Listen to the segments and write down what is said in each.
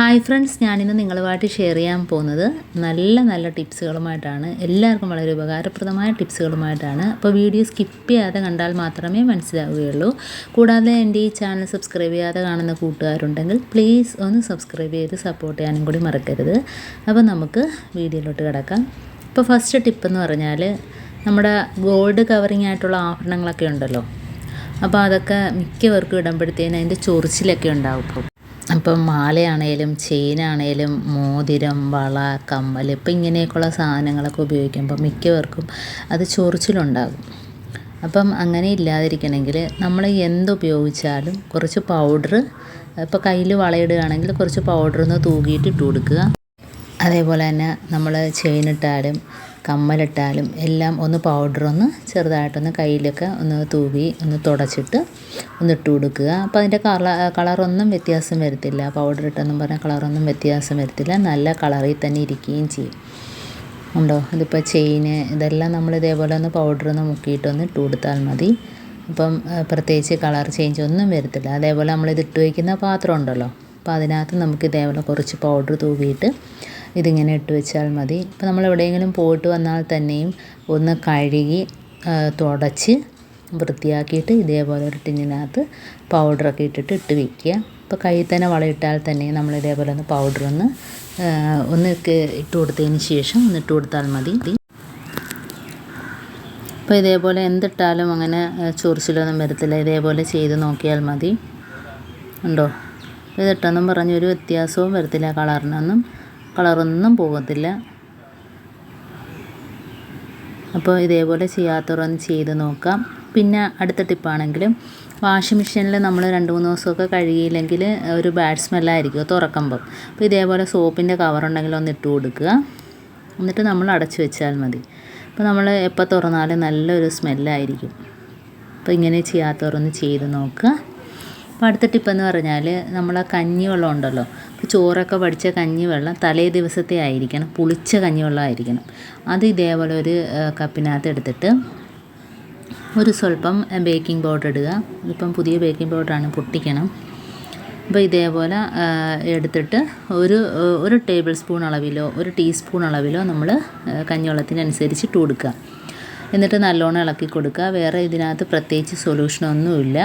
Hi friends ഞാനിന്ന് നിങ്ങളുമായിട്ട് share ചെയ്യാൻ പോകുന്നത് നല്ല നല്ല ടിപ്സുകളുമായിട്ടാണ് എല്ലാവർക്കും വളരെ ഉപകാരപ്രദമായ ടിപ്സുകളുമായിട്ടാണ് അപ്പോൾ വീഡിയോ സ്കിപ്പ് ചെയ്യാതെ കണ്ടാൽ മാത്രമേ മനസ്സിലാവുകയുള്ളൂ. കൂടാതെ എന്റെ ഈ ചാനൽ സബ്സ്ക്രൈബ് ചെയ്യാതെ കാണുന്ന കൂട്ടുകാരുണ്ടെങ്കിൽ പ്ലീസ് ഒന്ന് സബ്സ്ക്രൈബ് ചെയ്ത് സപ്പോർട്ട് ചെയ്യാനും കൂടി മറക്കരുത്. അപ്പോൾ നമുക്ക് വീഡിയോയിലോട്ട് കിടക്കാം. ഇപ്പോൾ ഫസ്റ്റ് ടിപ്പ് എന്ന് പറഞ്ഞാൽ നമ്മുടെ ഗോൾഡ് കവറിങ് ആയിട്ടുള്ള ആഭരണങ്ങളൊക്കെ ഉണ്ടല്ലോ. അപ്പോൾ അതൊക്കെ മിക്കവർക്കും ഇടുമ്പോഴത്തേന് അതിന്റെ ചൊറിച്ചിലൊക്കെ ഉണ്ടാവും. അപ്പം മാലയാണേലും ചെയിനാണേലും മോതിരം വള കമ്മൽ ഇപ്പം ഇങ്ങനെയൊക്കെയുള്ള സാധനങ്ങളൊക്കെ ഉപയോഗിക്കുമ്പോൾ മിക്കവർക്കും അത് ചൊറിച്ചിലുണ്ടാകും. അപ്പം അങ്ങനെ ഇല്ലാതിരിക്കണമെങ്കിൽ നമ്മൾ എന്തുപയോഗിച്ചാലും കുറച്ച് പൗഡർ ഇപ്പോൾ കയ്യിൽ വളയിടുകയാണെങ്കിൽ കുറച്ച് പൗഡർ ഒന്ന് തൂകിയിട്ട് ഇട്ട് കൊടുക്കുക. അതേപോലെ തന്നെ നമ്മൾ ചെയിനിട്ടാലും കമ്മലിട്ടാലും എല്ലാം ഒന്ന് പൗഡർ ഒന്ന് ചെറുതായിട്ടൊന്ന് കയ്യിലൊക്കെ ഒന്ന് തൂവി ഒന്ന് തുടച്ചിട്ട് ഒന്ന് ഇട്ട് കൊടുക്കുക. അപ്പോൾ അതിന്റെ കള കളറൊന്നും വ്യത്യാസം വരത്തില്ല. പൗഡർ ഇട്ടെന്നും പറഞ്ഞാൽ കളറൊന്നും വ്യത്യാസം വരത്തില്ല. നല്ല കളറിൽ തന്നെ ഇരിക്കുകയും ചെയ്യും. ഉണ്ടോ? ഇതിപ്പോൾ ചെയിന് ഇതെല്ലാം നമ്മൾ ഇതേപോലെ ഒന്ന് പൗഡർ ഒന്ന് മുക്കിയിട്ടൊന്ന് ഇട്ട് കൊടുത്താൽ മതി. അപ്പം പ്രത്യേകിച്ച് കളർ ചേഞ്ച് ഒന്നും വരത്തില്ല. അതേപോലെ നമ്മൾ ഇത് ഇട്ട് വയ്ക്കുന്ന പാത്രം ഉണ്ടല്ലോ. അപ്പോൾ അതിനകത്ത് നമുക്ക് ഇതേപോലെ കുറച്ച് പൗഡർ തൂവിയിട്ട് ഇതിങ്ങനെ ഇട്ട് വെച്ചാൽ മതി. ഇപ്പോൾ നമ്മൾ എവിടെയെങ്കിലും പോയിട്ട് വന്നാൽ തന്നെയും ഒന്ന് കഴുകി തുടച്ച് വൃത്തിയാക്കിയിട്ട് ഇതേപോലെ ഒരു ടിന്നിനകത്ത് പൗഡറൊക്കെ ഇട്ടിട്ട് ഇട്ട് വയ്ക്കുക ഇപ്പോൾ കയ്യിൽ തന്നെ വളയിട്ടാൽ തന്നെ നമ്മൾ ഇതേപോലെ ഒന്ന് പൗഡർ ഒന്ന് ഒന്ന് ഇട്ട് കൊടുത്തതിന് ശേഷം ഒന്ന് ഇട്ട് കൊടുത്താൽ മതി. അപ്പോൾ ഇതേപോലെ എന്തിട്ടാലും അങ്ങനെ ചൊറിച്ചിലൊന്നും വരത്തില്ല. ഇതേപോലെ ചെയ്ത് നോക്കിയാൽ മതി. ഉണ്ടോ? ഇതിട്ടെന്നും പറഞ്ഞ് ഒരു വ്യത്യാസവും വരത്തില്ല കളറിനൊന്നും. കളറൊന്നും പോകത്തില്ല അപ്പോൾ ഇതേപോലെ ചെയ്യാത്തവരൊന്ന് ചെയ്ത് നോക്കാം. പിന്നെ അടുത്ത ടിപ്പാണെങ്കിലും വാഷിംഗ് മെഷീനിൽ നമ്മൾ രണ്ട് മൂന്ന് ദിവസമൊക്കെ കഴുകിയില്ലെങ്കിൽ ഒരു ബാഡ് സ്മെല്ലായിരിക്കും തുറക്കുമ്പം അപ്പോൾ ഇതേപോലെ സോപ്പിന്റെ കവറുണ്ടെങ്കിൽ ഒന്ന് ഇട്ട് കൊടുക്കുക. എന്നിട്ട് നമ്മൾ അടച്ചു വെച്ചാൽ മതി. അപ്പോൾ നമ്മൾ എപ്പോൾ തുറന്നാലും നല്ലൊരു സ്മെല്ലായിരിക്കും. അപ്പോൾ ഇങ്ങനെ ചെയ്യാത്തവരൊന്ന് ചെയ്ത് നോക്കുക. അപ്പോൾ അടുത്ത ടിപ്പെന്ന് പറഞ്ഞാൽ നമ്മൾ കഞ്ഞിവെള്ളം ഉണ്ടല്ലോ ഇപ്പോൾ ചോറൊക്കെ പഠിച്ച കഞ്ഞിവെള്ളം തലേ ദിവസത്തെ ആയിരിക്കണം പുളിച്ച കഞ്ഞിവെള്ളം ആയിരിക്കണം അത് ഇതേപോലെ ഒരു കപ്പിനകത്ത് എടുത്തിട്ട് ഒരു സ്വല്പം ബേക്കിംഗ് പൗഡർ ഇടുക ഇപ്പം പുതിയ ബേക്കിംഗ് പൗഡറാണ് പൊട്ടിക്കണം. അപ്പോൾ ഇതേപോലെ എടുത്തിട്ട് ഒരു ഒരു ടേബിൾ സ്പൂൺ അളവിലോ ഒരു ടീസ്പൂൺ അളവിലോ നമ്മൾ കഞ്ഞിവെള്ളത്തിനനുസരിച്ച് ഇട്ട് കൊടുക്കുക എന്നിട്ട് നല്ലോണം ഇളക്കി കൊടുക്കുക വേറെ ഇതിനകത്ത് പ്രത്യേകിച്ച് സൊല്യൂഷനൊന്നുമില്ല.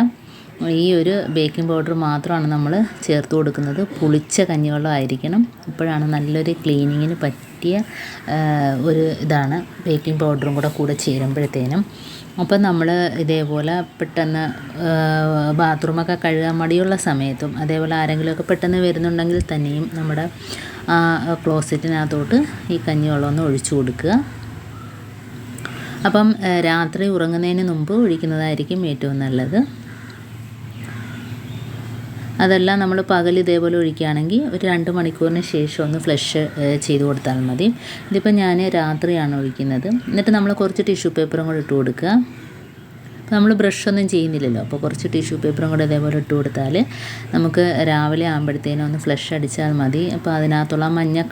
ഈ ഒരു ബേക്കിംഗ് പൗഡർ മാത്രമാണ് നമ്മൾ ചേർത്ത് കൊടുക്കുന്നത്. പുളിച്ച കഞ്ഞിവെള്ളം ആയിരിക്കണം. അപ്പോഴാണ് നല്ലൊരു ക്ലീനിങ്ങിന് പറ്റിയ ഒരു ഇതാണ് ബേക്കിംഗ് പൗഡറും കൂടെ കൂടെ ചേരുമ്പോഴത്തേനും. അപ്പം നമ്മൾ ഇതേപോലെ പെട്ടെന്ന് ബാത്റൂമൊക്കെ കഴുകാൻ മടിയുള്ള സമയത്തും അതേപോലെ ആരെങ്കിലുമൊക്കെ പെട്ടെന്ന് വരുന്നുണ്ടെങ്കിൽ തന്നെയും നമ്മുടെ ആ ക്ലോസറ്റിനകത്തോട്ട് ഈ കഞ്ഞിവെള്ളം ഒന്ന് ഒഴിച്ചു കൊടുക്കുക. അപ്പം രാത്രി ഉറങ്ങുന്നതിന് മുമ്പ് ഒഴിക്കുന്നതായിരിക്കും ഏറ്റവും നല്ലത്. അതെല്ലാം നമ്മൾ പകൽ ഇതേപോലെ ഒഴിക്കുകയാണെങ്കിൽ ഒരു രണ്ട് മണിക്കൂറിന് ശേഷം ഒന്ന് ഫ്ലഷ് ചെയ്ത് കൊടുത്താൽ മതി. ഇതിപ്പോൾ ഞാൻ രാത്രിയാണ് ഒഴിക്കുന്നത്. എന്നിട്ട് നമ്മൾ കുറച്ച് ടിഷ്യൂ പേപ്പറും കൂടി ഇട്ട് കൊടുക്കുക. അപ്പോൾ നമ്മൾ ബ്രഷൊന്നും ചെയ്യുന്നില്ലല്ലോ. അപ്പോൾ കുറച്ച് ടിഷ്യൂ പേപ്പറും കൂടെ ഇതേപോലെ ഇട്ട് കൊടുത്താൽ നമുക്ക് രാവിലെ ആകുമ്പോഴത്തേനും ഒന്ന് ഫ്ലഷ് അടിച്ചാൽ മതി. അപ്പോൾ അതിനകത്തുള്ള മഞ്ഞ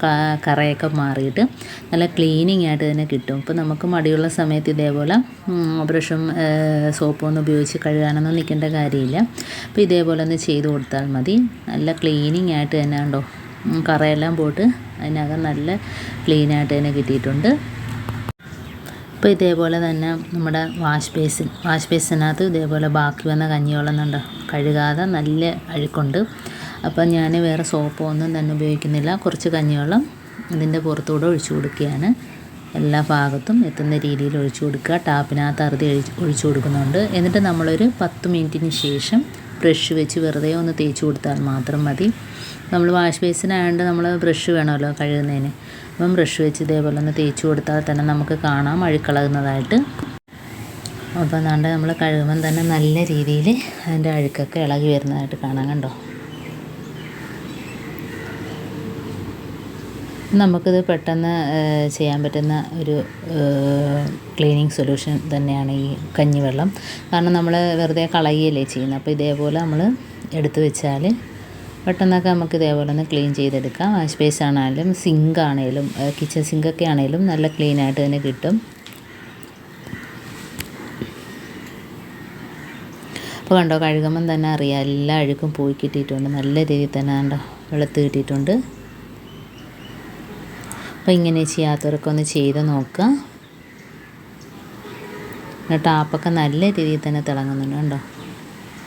കറയൊക്കെ മാറിയിട്ട് നല്ല ക്ലീനിങ് ആയിട്ട് തന്നെ കിട്ടും. അപ്പോൾ നമുക്ക് മടിയുള്ള സമയത്ത് ഇതേപോലെ ബ്രഷും സോപ്പും ഒന്നും ഉപയോഗിച്ച് കഴുകാനൊന്നും നിൽക്കേണ്ട കാര്യമില്ല. അപ്പോൾ ഇതേപോലെ ഒന്ന് ചെയ്ത് കൊടുത്താൽ മതി. നല്ല ക്ലീനിങ് ആയിട്ട് തന്നെ ഉണ്ടോ? കറയെല്ലാം പോയിട്ട് അതിനകം നല്ല ക്ലീനായിട്ട് തന്നെ കിട്ടിയിട്ടുണ്ട്. അപ്പോൾ ഇതേപോലെ തന്നെ നമ്മുടെ വാഷ് ബേസിൻ വാഷ് ബേസിനകത്ത് ഇതേപോലെ ബാക്കി വന്ന കഞ്ഞിവെള്ളം കണ്ടോ? കഴുകാതെ നല്ല അഴുക്കുണ്ട്. അപ്പം ഞാൻ വേറെ സോപ്പോ ഒന്നും തന്നെ ഉപയോഗിക്കുന്നില്ല. കുറച്ച് കഞ്ഞിവെള്ളം ഇതിന്റെ പുറത്തൂടെ ഒഴിച്ചു കൊടുക്കുകയാണ്. എല്ലാ ഭാഗത്തും എത്തുന്ന രീതിയിൽ ഒഴിച്ചു കൊടുക്കുക. ടാപ്പിനകത്ത് അറുതി ഒഴിച്ചു കൊടുക്കുന്നുണ്ട്. എന്നിട്ട് നമ്മളൊരു പത്ത് മിനിറ്റിന് ശേഷം ബ്രഷ് വെച്ച് വെറുതെ ഒന്ന് തേച്ച് കൊടുത്താൽ മാത്രം മതി. നമ്മൾ വാഷ് ബേസിനായതുകൊണ്ട് നമ്മൾ ബ്രഷ് വേണമല്ലോ കഴുകുന്നതിന്. അപ്പം ബ്രഷ് വെച്ച് ഇതേപോലെ ഒന്ന് തേച്ച് കൊടുത്താൽ തന്നെ നമുക്ക് കാണാം അഴുക്കളകുന്നതായിട്ട്. അപ്പോൾ അതാണ്ട് നമ്മൾ കഴുകുമ്പം തന്നെ നല്ല രീതിയിൽ അതിന്റെ അഴുക്കൊക്കെ ഇളകി വരുന്നതായിട്ട് കാണാം കണ്ടോ? നമുക്കിത് പെട്ടെന്ന് ചെയ്യാൻ പറ്റുന്ന ഒരു ക്ലീനിങ് സൊല്യൂഷൻ തന്നെയാണ് ഈ കഞ്ഞിവെള്ളം. കാരണം നമ്മൾ വെറുതെ കളയുകയല്ലേ ചെയ്യുന്നത്. അപ്പോൾ ഇതേപോലെ നമ്മൾ എടുത്തു വെച്ചാൽ പെട്ടെന്നൊക്കെ നമുക്ക് ഇതേപോലെ ഒന്ന് ക്ലീൻ ചെയ്തെടുക്കാം. വാഷ് ബേസ് ആണെങ്കിലും സിങ്ക് ആണെങ്കിലും കിച്ചൺ സിങ്കൊക്കെ ആണെങ്കിലും നല്ല ക്ലീൻ ആയിട്ട് തന്നെ കിട്ടും. അപ്പോൾ കണ്ടോ കഴുകുമ്പം തന്നെ അറിയാം എല്ലാ അഴുക്കും പോയി കിട്ടിയിട്ടുണ്ട്. നല്ല രീതിയിൽ തന്നെ കണ്ടോ വെളുത്ത് കിട്ടിയിട്ടുണ്ട്. അപ്പോൾ ഇങ്ങനെ ചെയ്യാത്തവരൊക്കെ ഒന്ന് ചെയ്ത് നോക്കുക ടാപ്പൊക്കെ നല്ല രീതിയിൽ തന്നെ തിളങ്ങുന്നുണ്ട് കണ്ടോ.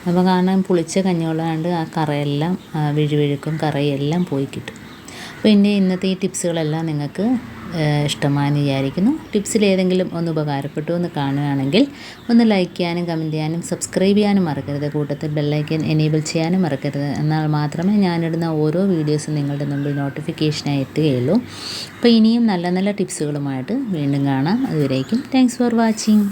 അപ്പോൾ കാരണം പുളിച്ച കഞ്ഞിവെള്ളമാണ്ട് ആ കറയെല്ലാം വിഴുവിഴുക്കും കറയെല്ലാം പോയി കിട്ടും. അപ്പോൾ എന്റെ ഇന്നത്തെ ഈ ടിപ്സുകളെല്ലാം നിങ്ങൾക്ക് ഇഷ്ടമായെന്ന് വിചാരിക്കുന്നു. ടിപ്സിൽ ഏതെങ്കിലും ഒന്ന് ഉപകാരപ്പെട്ടു എന്ന് കാണുകയാണെങ്കിൽ ഒന്ന് ലൈക്ക് ചെയ്യാനും കമന്റ് ചെയ്യാനും സബ്സ്ക്രൈബ് ചെയ്യാനും മറക്കരുത്. കൂട്ടത്തിൽ ബെല്ലൈക്കൻ എനേബിൾ ചെയ്യാനും മറക്കരുത്. എന്നാൽ മാത്രമേ ഞാനിടുന്ന ഓരോ വീഡിയോസും നിങ്ങളുടെ മുമ്പിൽ നോട്ടിഫിക്കേഷനായി എത്തുകയുള്ളൂ. അപ്പോൾ ഇനിയും നല്ല നല്ല ടിപ്സുകളുമായിട്ട് വീണ്ടും കാണാം. അതുവരേക്കും താങ്ക്സ് ഫോർ വാച്ചിങ്